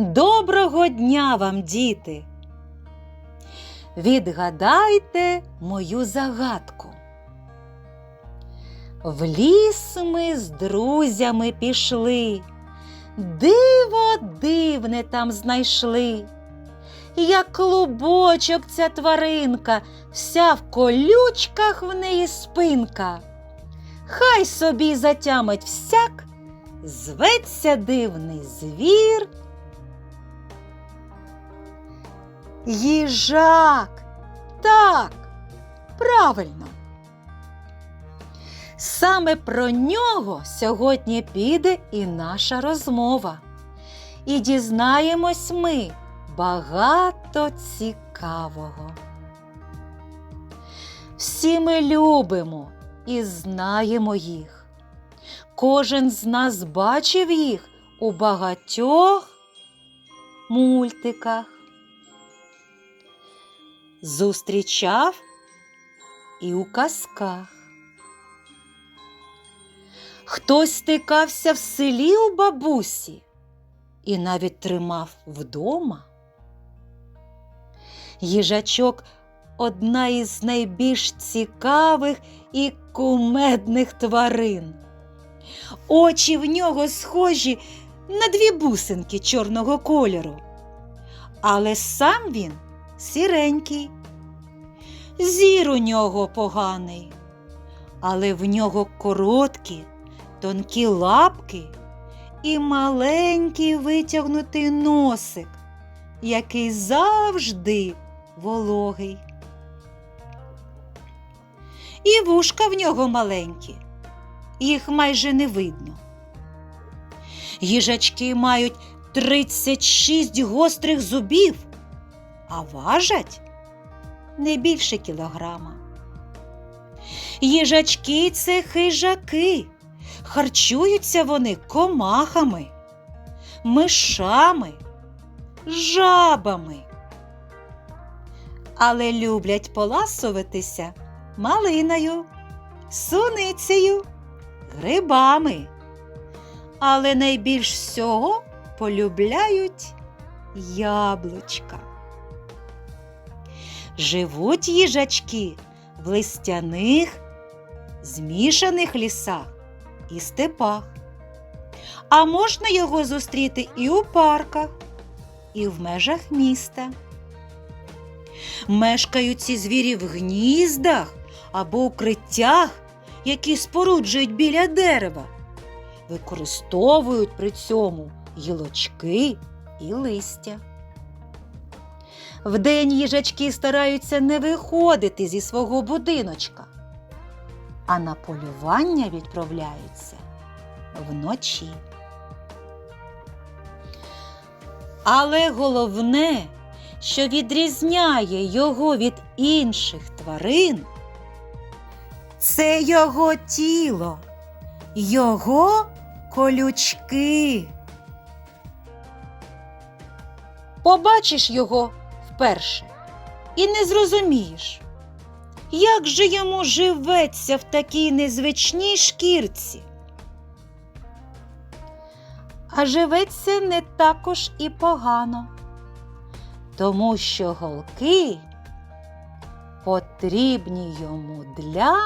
Доброго дня вам, діти! Відгадайте мою загадку. В ліс ми з друзями пішли, диво дивне там знайшли. Як клубочок ця тваринка, вся в колючках в неї спинка. Хай собі затямить всяк, зветься дивний звір. Їжак. Так, правильно. Саме про нього сьогодні піде і наша розмова. І дізнаємось ми багато цікавого. Всі ми любимо і знаємо їх. Кожен з нас бачив їх у багатьох мультиках зустрічав і у казках. Хтось стикався в селі у бабусі і навіть тримав вдома. Їжачок одна із найбільш цікавих і кумедних тварин. Очі в нього схожі на дві бусинки чорного кольору, але сам він сіренький. Зір у нього поганий, але в нього короткі, тонкі лапки і маленький витягнутий носик, який завжди вологий. І вушка в нього маленькі, їх майже не видно. Їжачки мають 36 гострих зубів а важать не більше кілограма. Їжачки це хижаки, харчуються вони комахами, мишами, жабами. Але люблять поласуватися малиною, суницею, грибами. Але найбільш всього полюбляють яблучка. Живуть їжачки в листяних, змішаних лісах і степах. А можна його зустріти і у парках, і в межах міста. Мешкають ці звірі в гніздах або укриттях, які споруджують біля дерева, використовують при цьому гілочки і листя. Вдень їжачки стараються не виходити зі свого будиночка, а на полювання відправляються вночі. Але головне, що відрізняє його від інших тварин, це його тіло, його колючки. Побачиш його вперше і не зрозумієш, як же йому живеться в такій незвичній шкірці. А живеться не також і погано, тому що голки потрібні йому для.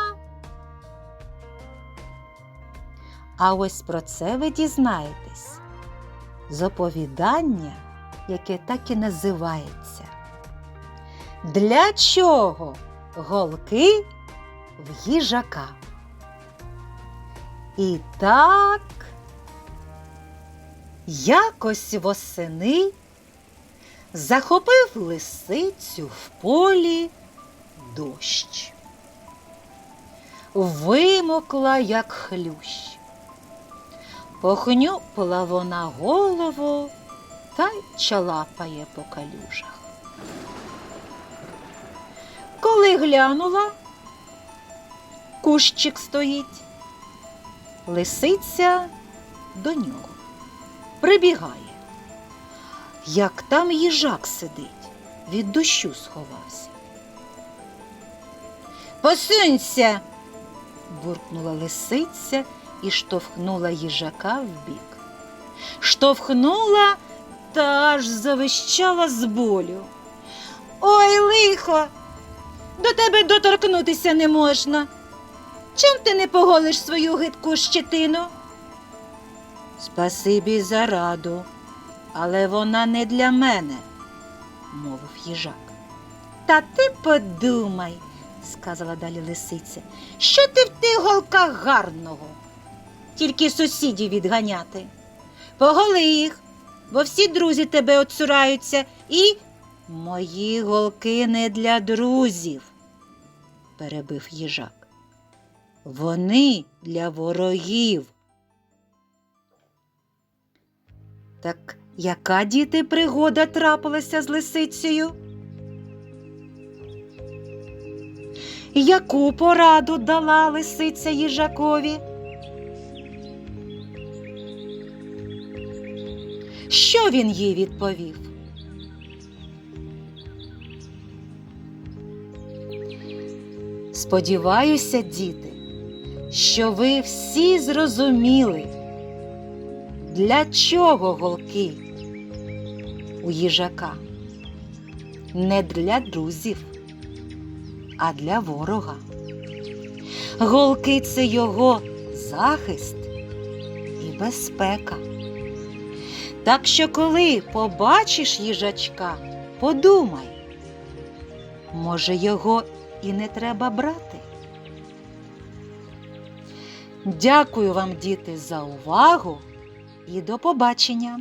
А ось про це ви дізнаєтесь з оповідання, яке так і називається. Для чого голки в їжака? І так, якось восени захопив лисицю в полі дощ. Вимокла, як хлющ. Похнюпила вона голову та й чалапає по калюжах. Коли глянула, кущик стоїть, лисиця до нього прибігає. Як там їжак сидить, від дощу сховався. Посунься, буркнула лисиця і штовхнула їжака вбік. Штовхнула та аж завищала з болю. Ой, лихо, до тебе доторкнутися не можна. Чим ти не поголиш свою гидку щетину? Спасибі за раду, але вона не для мене, мовив їжак. Та ти подумай, сказала далі лисиця, що ти в тих голках гарного? Тільки сусідів відганяти. Поголи їх, бо всі друзі тебе оцураються і. Мої голки не для друзів, перебив їжак. Вони для ворогів. Так яка діти пригода трапилася з лисицею? Яку пораду дала лисиця їжакові? Що він їй відповів? Сподіваюся, діти, що ви всі зрозуміли, для чого голки у їжака? Не для друзів, а для ворога. Голки це його захист і безпека. Так що, коли побачиш їжачка, подумай, може, його і не треба брати. Дякую вам, діти, за увагу і до побачення!